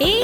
এই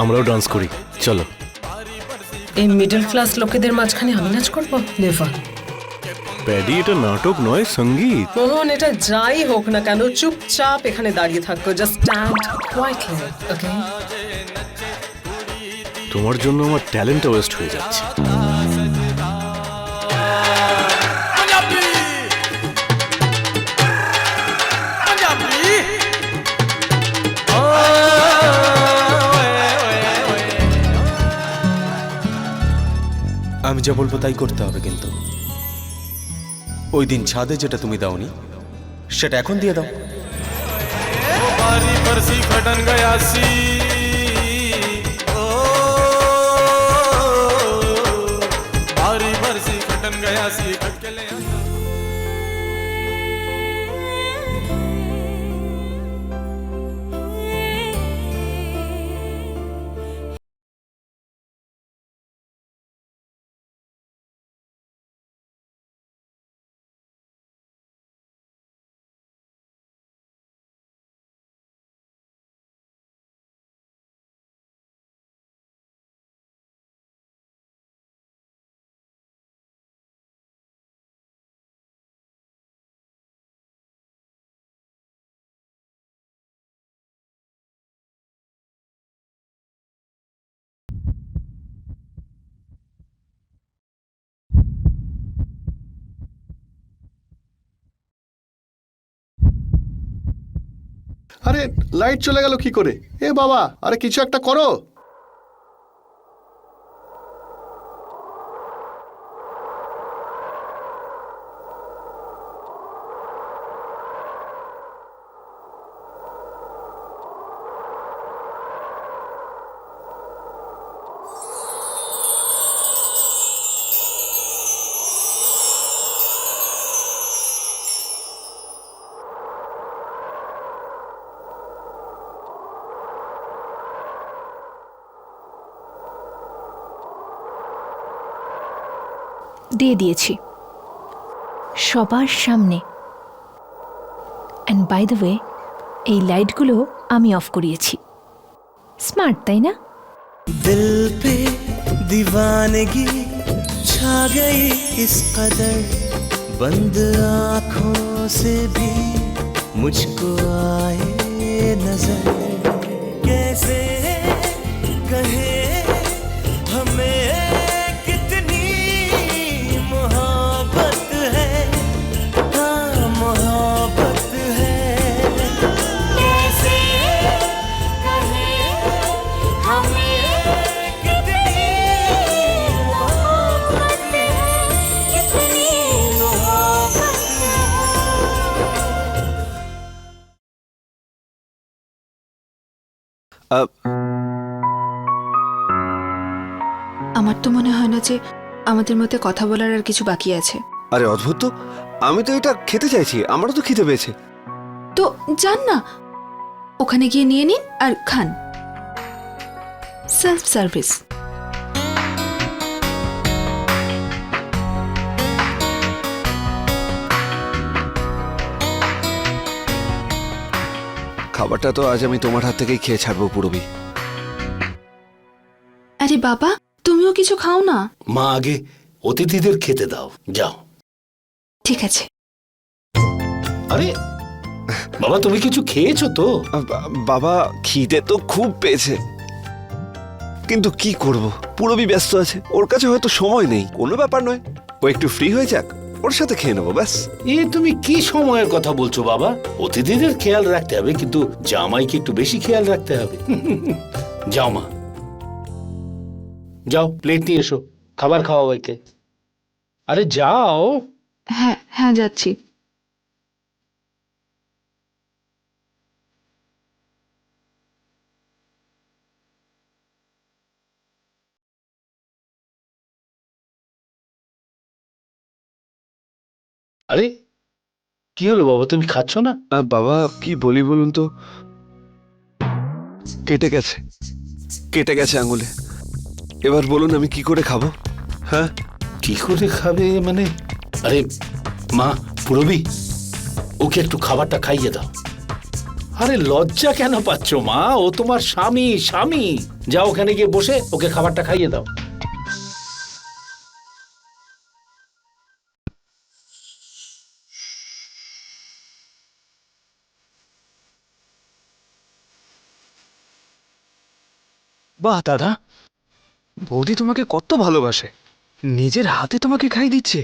আমরাও ডান্স করি। চলো। এই মিডল ক্লাস লোকেদের মাঝখানে আমি নাচ করব? নেভার প্যাডি এটা নাটক নয় সংগীত। মোহন এটা যাই হোক না কেন চুপচাপ এখানে দাঁড়িয়ে থাকো জাস্ট স্ট্যান্ড কোয়াইটলি ওকে তোমার জন্য আমার ট্যালেন্ট ওয়েস্ট হয়ে যাচ্ছে। যা বলব তাই করতে হবে কিন্তু। ওই দিন ছাদে যেটা তুমি দাওনি, সেটা এখন দিয়ে দাও। আরে লাইট চলে গেল কি করে? এ বাবা আরে কিছু একটা করো। দিয়ে দিয়েছি সবার সামনে অ্যান্ড বাই দ্য ওয়ে এই লাইটগুলো আমি অফ করিয়েছি স্মার্ট তাই না दिल पे दीवानगी छा गई इस कदर बंद आंखों से भी मुझको आए नजर कैसे कहे আমাদের মধ্যে কথা বলার আর কিছু বাকি আছে। আরে অদ্ভুত তো। আমি তো এটা খেতে চাইছি আমারও তো খিদে পেয়েছে। তো যান না। ওখানে গিয়ে নিয়ে নিন আর খান। সেলফ সার্ভিস খাবারটা তো আজ আমি তোমার হাত থেকেই খেয়ে ছাড়বো পুরবি। আরে বাবা তুমিও কিছু খাও না? মা আগে অতিথিদের খেতে দাও। যাও। ঠিক আছে। আরে বাবা তুমি কিছু খেয়েছো তো? বাবা খিদে তো খুব পেয়েছে। কিন্তু কি করব? পুরবি ব্যস্ত আছে। ওর কাছে হয়তো সময় নেই। কোনো ব্যাপার নয়। ও একটু ফ্রি হয়ে যাক। ওর সাথে খেয়ে নেব ব্যাস। এ তুমি কি সময়ের কথা বলছো বাবা? অতিথিদের খেয়াল রাখতে হবে কিন্তু জামাইকে একটু বেশি খেয়াল রাখতে হবে। যাও মা। যাও প্লেট নিয়ে এসো খাবার খাওয়া বাইকে আরে যাও। হ্যাঁ হ্যাঁ যাচ্ছি। আরে কি হলো বাবা তুমি খাচ্ছ না? বাবা কি বলি বলুন তো? কেটে গেছে কেটে গেছে আঙুলে। এবার বলুন আমি কি করে খাব? হ্যাঁ? কি করে খাবে মানে? আরে মা পুরবি ওকে একটু খাবারটা খাইয়ে দাও। আরে লজ্জা কেন পাচ্ছ মা? ও তোমার স্বামী স্বামী। যা ওখানে গিয়ে বসে ওকে খাবারটা খাইয়ে দাও। বাহ দাদা। বৌদি তোমাকে কত ভালোবাসে। নিজের হাতে তোমাকে খাই দিচ্ছে।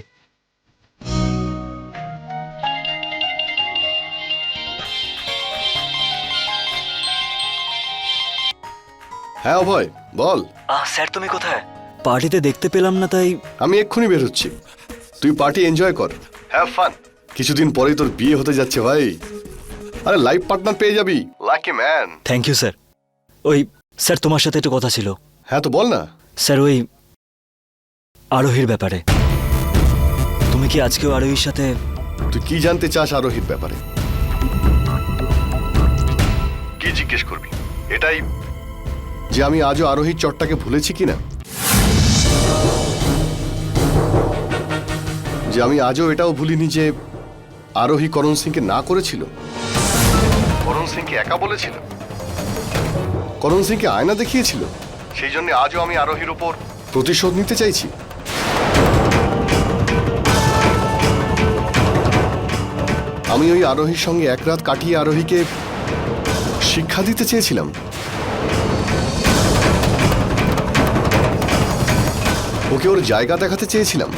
হ্যাঁ অভয় বল। স্যার তুমি কোথায়? পার্টিতে দেখতে পেলাম না তাই আমি এক্ষুনি বেরোচ্ছি তুই পার্টি এনজয় কর। হ্যাভ ফান কিছুদিন পরেই তোর বিয়ে হতে যাচ্ছে ভাই। আরে লাইফ পার্টনার পেয়ে যাবি। Lucky man thank you sir ওই স্যার তোমার সাথে একটু কথা ছিল। হ্যাঁ তো বল না। স্যার, ওই আরোহীর ব্যাপারে। তুমি কি আজকেও আরোহীর সাথে তুই কি জানতে চাস আরোহীর ব্যাপারে? কি জিজ্ঞেস করবি? এটাই যে আমি আজও আরোহীর চটটাকে ভুলেছি কিনা? যে আমি আজও এটাও ভুলিনি যে আরোহী করণ সিংকে না করেছিল? করণ সিংকে একা বলেছিল? করণ সিংকে আয়না দেখিয়েছিল? সেই জন্য আজও আমি আরোহীর ওপর প্রতিশোধ নিতে চাইছি। আমি ওই আরোহীর সঙ্গে এক রাত কাটিয়ে আরোহীকে শিক্ষা দিতে চেয়েছিলাম। ওকে ওর জায়গা দেখাতে চেয়েছিলাম।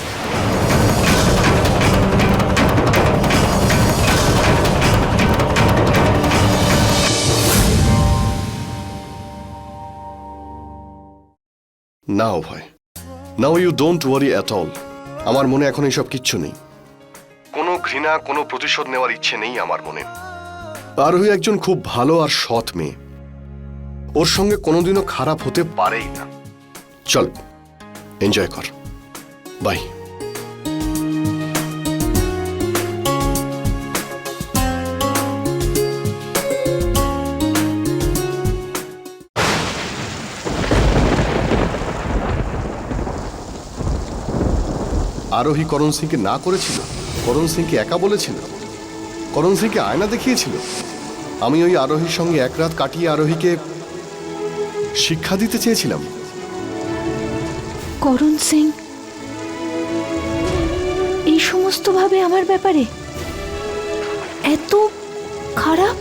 না ভয় now you don't worry at all. আমার মনে এখন এইসব কিচ্ছু নেই। কোনো ঘৃণা, কোনো প্রতিশোধ নেওয়ার ইচ্ছে নেই আমার মনে। আরোহী একজন খুব ভালো আর সৎ মেয়ে। ওর সঙ্গে কোনোদিনও খারাপ হতে পারেই না। চল এনজয় কর। বাই। আরোহী করণ সিংকে না করেছিল করণ সিংকে একা বলেছিল করণ সিংকে আয়না দেখিয়েছিল। আমি ওই আরোহীর সঙ্গে এক রাত কাটিয়ে আরোহীকে শিক্ষা দিতে চেয়েছিলাম। করণ সিং এই সমস্ত ভাবে আমার ব্যাপারে এত খারাপ?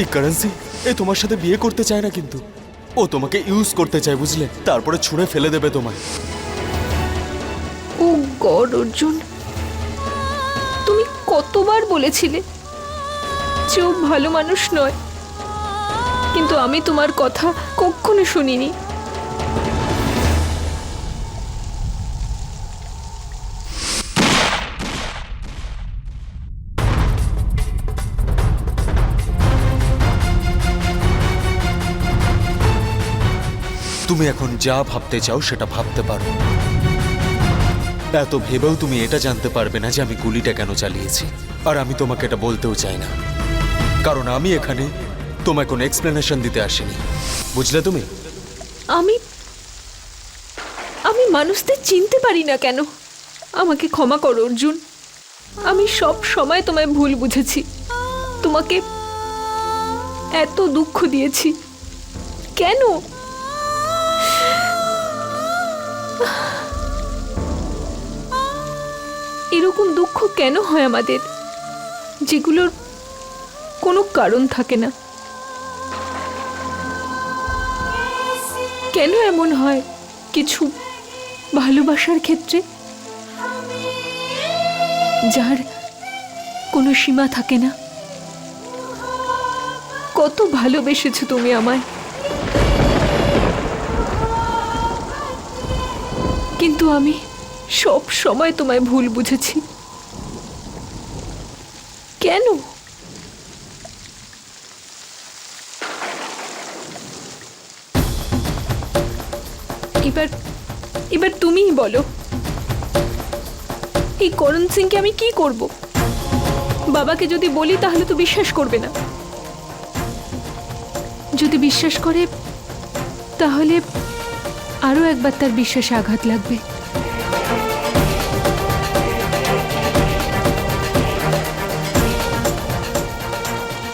এই কারেন্সি এ তোমার সাথে বিয়ে করতে চায় না কিন্তু। ও তোমাকে ইউজ করতে চায়, বুঝলে? তারপরে ছুঁড়ে ফেলে দেবে তোমায়। Oh God, Arjun. তুমি কতবার বলেছিলে যে ও ভালো মানুষ নয়? কিন্তু আমি তোমার কথা কখনো শুনিনি। তুমি এখন যা ভাবতে চাও সেটা ভাবতে পারো। এত ভেবেও তুমি এটা জানতে পারবে না যে আমি গুলিটা কেন চালিয়েছি। আর আমি তোমাকে এটা বলতেও চাই না। কারণ আমি এখানে তোমায় কোনো এক্সপ্লেনেশন দিতে আসিনি। বুঝলে তুমি? আমি আমি মানুষদের চিনতে পারি না কেন? আমাকে ক্ষমা করো, অর্জুন। আমি সব সময় তোমায় ভুল বুঝেছি। তোমাকে এত দুঃখ দিয়েছি। কেন? এরকম দুঃখ কেন হয় আমাদের? যেগুলোর কোনো কারণ থাকে না। কেন এমন হয় কিছু ভালোবাসার ক্ষেত্রে? যার কোনো সীমা থাকে না। কত ভালোবেসেছো তুমি আমায়? কিন্তু আমি সব সময় তোমায় ভুল বুঝেছি। কেন? এবার এবার তুমিই বলো, এই করণ সিংকে আমি কি করব? বাবাকে যদি বলি তাহলে তো বিশ্বাস করবে না। যদি বিশ্বাস করে, তাহলে আরও একবার তার বিশ্বাসে আঘাত লাগবে।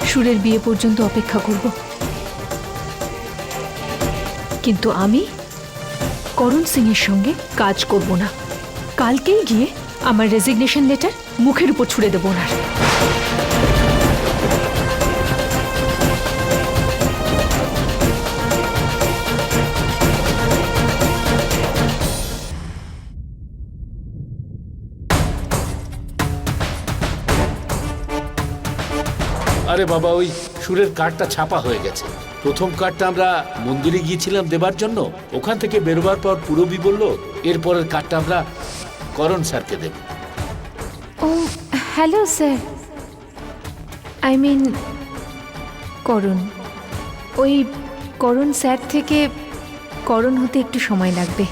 সুরের বিয়ে পর্যন্ত অপেক্ষা করব। কিন্তু আমি করণ সিং এর সঙ্গে কাজ করব না। কালকেই গিয়ে আমার রেজিগনেশন লেটার মুখের উপর ছুড়ে দেবো ওনার। আরে বাবা, ওই সুরের কার্ডটা ছাপা হয়ে গেছে। প্রথম কার্ডটা আমরা মন্দিরে গিয়েছিলাম দেবার জন্য। ওখান থেকে বেরোবার পর পুরবি বলল, এরপরের কার্ডটা আমরা করণ স্যারকে দেব। ও, hello sir. I mean Karan. ওই করণ স্যার থেকে করণ হতে একটু সময় লাগবে।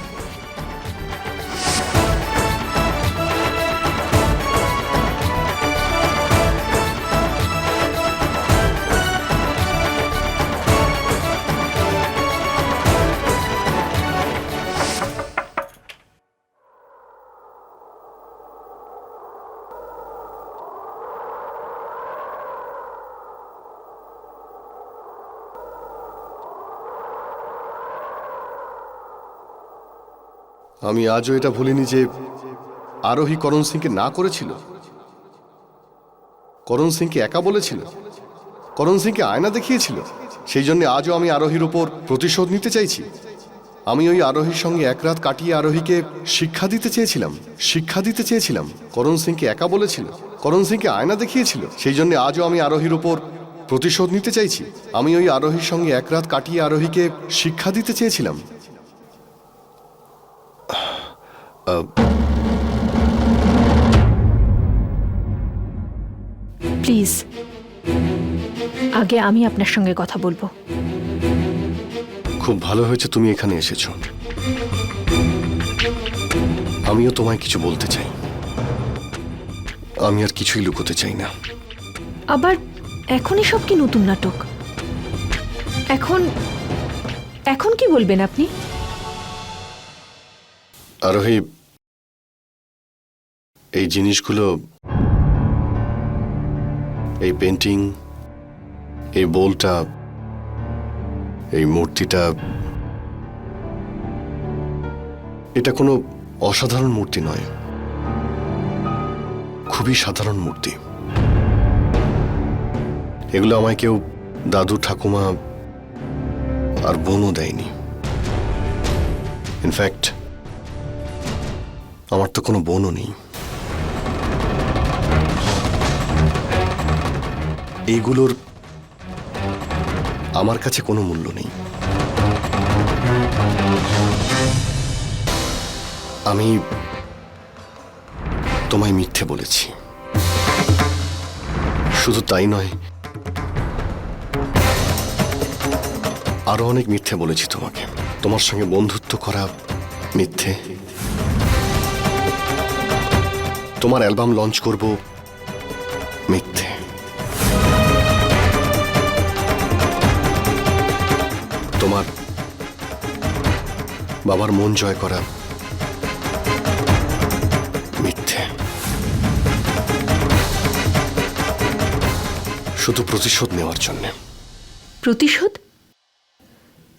আমি আজও এটা ভুলিনি যে আরোহী করণ সিংকে না করেছিল। করণ সিংকে একা বলেছিল। করণ সিংকে আয়না দেখিয়েছিল। সেই জন্য আজও আমি আরোহীর ওপর প্রতিশোধ নিতে চাইছি। আমি ওই আরোহীর সঙ্গে এক রাত কাটিয়ে আরোহীকে শিক্ষা দিতে চেয়েছিলাম। শিক্ষা দিতে চেয়েছিলাম। করণ সিংকে একা বলেছিল। করণ সিংকে আয়না দেখিয়েছিল। সেই জন্য আজও আমি আরোহীর ওপর প্রতিশোধ নিতে চাইছি। আমি ওই আরোহীর সঙ্গে এক রাত কাটিয়ে আরোহীকে শিক্ষা দিতে চেয়েছিলাম। প্লিজ আগে আমি আপনার সঙ্গে কথা বলব। খুব ভালো হয়েছে তুমি এখানে এসেছ। আমিও তোমায় কিছু বলতে চাই। আমি আর কিছুই লুকোতে চাই না। আবার এখনই সব কি নতুন নাটক? এখন এখন কি বলবেন আপনি? আরোহী, এই জিনিসগুলো, এই পেন্টিং এই বোলটা, এই মূর্তিটা, এটা কোনো অসাধারণ মূর্তি নয়। খুবই সাধারণ মূর্তি। এগুলো আমায় কেউ দাদু, ঠাকুমা আর বোনও দেয়নি। ইনফ্যাক্ট আমার তো কোনো বোনও নেই। এইগুলোর আমার কাছে কোনো মূল্য নেই। আমি তোমায় মিথ্যে বলেছি। শুধু তাই নয়, আরও অনেক মিথ্যে বলেছি তোমাকে। তোমার সঙ্গে বন্ধুত্ব করা মিথ্যে। তোমার অ্যালবাম লঞ্চ করব মিথ্যে। তোমার বাবার মন জয় করা মিথ্যে। শুধু প্রতিশোধ নেওয়ার জন্যে। প্রতিশোধ?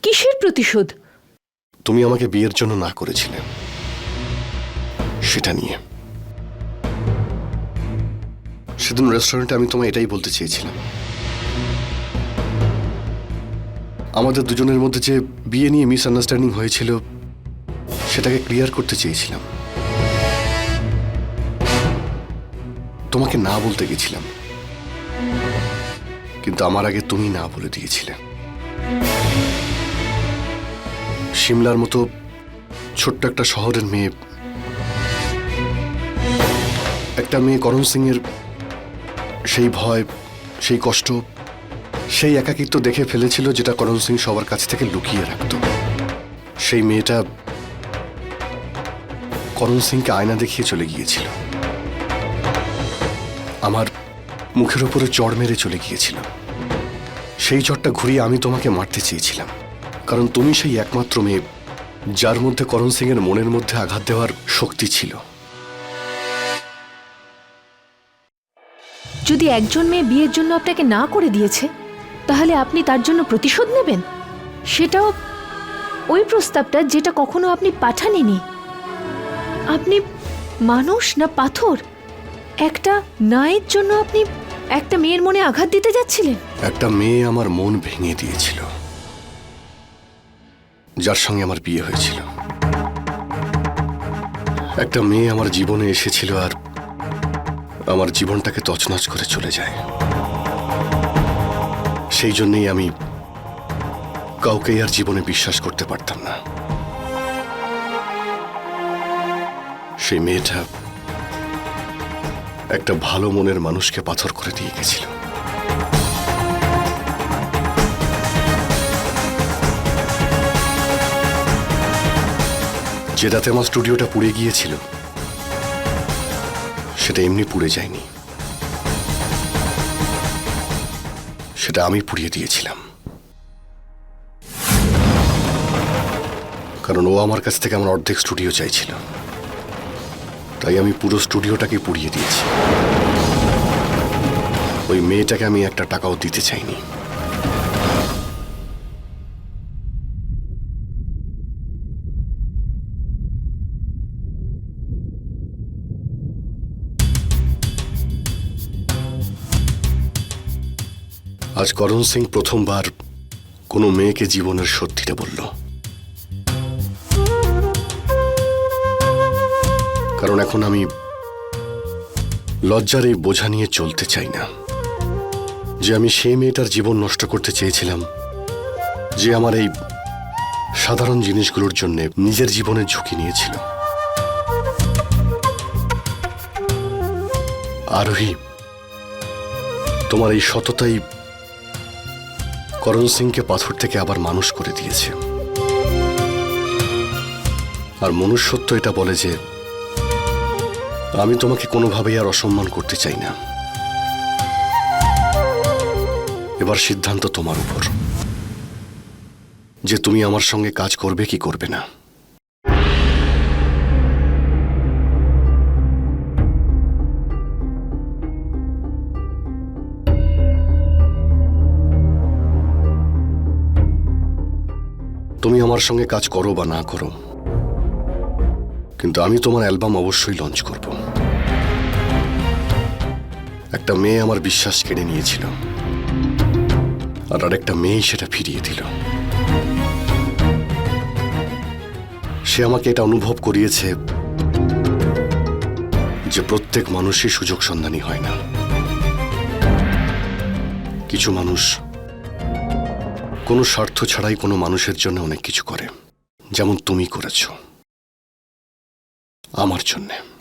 কিসের প্রতিশোধ? তুমি আমাকে বিয়ের জন্য না করেছিলে। সেটা নিয়ে। সেদিন রেস্টুরেন্টে আমি তোমায় এটাই বলতে চেয়েছিলাম। আমাদের দুজনের মধ্যে যে বিয়ে নিয়ে মিসআন্ডারস্ট্যান্ডিং হয়েছিল, সেটাকে ক্লিয়ার করতে চেয়েছিলাম। তোমাকে না বলতে গেছিলাম। কিন্তু আমার আগে তুমি না বলে দিয়েছিলে। সিমলার মতো ছোট্ট একটা শহরের মেয়ে, একটা মেয়ে করণ সিং এর সেই ভয়, সেই কষ্ট, সেই একাকিত্ব দেখে ফেলেছিল যেটা করণ সিং সবার কাছ থেকে লুকিয়ে রাখত। সেই মেয়েটা করণ সিংকে আয়না দেখিয়ে চলে গিয়েছিল। আমার মুখের উপরে চড় মেরে চলে গিয়েছিল। সেই চড়টা ঘুরিয়ে আমি তোমাকে মারতে চেয়েছিলাম। কারণ তুমি সেই একমাত্র মেয়ে, যার মধ্যে করণ সিং এর মনের মধ্যে আঘাত দেওয়ার শক্তি ছিল। যদি একজন মেয়ে বিয়ের জন্য আপনাকে না করে দিয়েছে, তাহলে আপনি তার জন্য প্রতিশোধ নেবেন? সেটাও ওই প্রস্তাবটা যেটা কখনো আপনি পাঠাননি। আপনি মানুষ না পাথর? একটা নায়ের জন্য আপনি একটা মেয়ের মনে আঘাত দিতে যাচ্ছিলেন? একটা মেয়ে আমার মন ভেঙে দিয়েছিল। যার সঙ্গে আমার বিয়ে হয়েছিল। একটা মেয়ে আমার জীবনে এসেছিল আর আমার জীবনটাকে তছনছ করে চলে যায়। সেই জন্যই আমি কাউকে আর জীবনে বিশ্বাস করতে পারতাম না। সেই মেয়েটা একটা ভালো মনের মানুষকে পাথর করে দিয়ে গেছিল। যে রাতে আমার স্টুডিওটা পুড়ে গিয়েছিল। সেটা এমনি পুড়ে যায়নি। সেটা আমি পুড়িয়ে দিয়েছিলাম। কারণ ও আমার কাছ থেকে আমার অর্ধেক স্টুডিও চাইছিল। তাই আমি পুরো স্টুডিওটাকে পুড়িয়ে দিয়েছি। ওই মেয়েটাকে আমি একটা টাকাও দিতে চাইনি। আজ করণ সিং প্রথমবার কোনো মেয়েকে জীবনের সত্যিটা বলল। কারণ এখন আমি লজ্জার এই বোঝা নিয়ে চলতে চাই না। যে আমি সেই মেয়েটার জীবন নষ্ট করতে চেয়েছিলাম, যে আমার এই সাধারণ জিনিসগুলোর জন্য নিজের জীবনের ঝুঁকি নিয়েছিল আরোহী, তোমার এই সততাই করণ সিংকে পাথর থেকে আবার মানুষ করে দিয়েছে। আর মনুষ্যত্ব এটা বলে যে, আমি তোমাকে কোনোভাবেই আর অসম্মান করতে চাই না। এবার সিদ্ধান্ত তোমার উপর। যে তুমি আমার সঙ্গে কাজ করবে কি করবে না। তুমি আমার সঙ্গে কাজ করো বা না করো, কিন্তু আমি তোমার অ্যালবাম অবশ্যই লঞ্চ করব। একটা মেয়ে আমার বিশ্বাস কেড়ে নিয়েছিল, আর আরেকটা মেয়ে সেটা ফিরিয়ে দিল। সে আমাকে এটা অনুভব করিয়েছে যে প্রত্যেক মানুষই সুযোগ সন্ধানী হয় না। কিছু মানুষ কোনো স্বার্থ ছাড়াই কোনো মানুষের জন্য অনেক কিছু করে। যেমন তুমি করেছ। আমার জন্যে।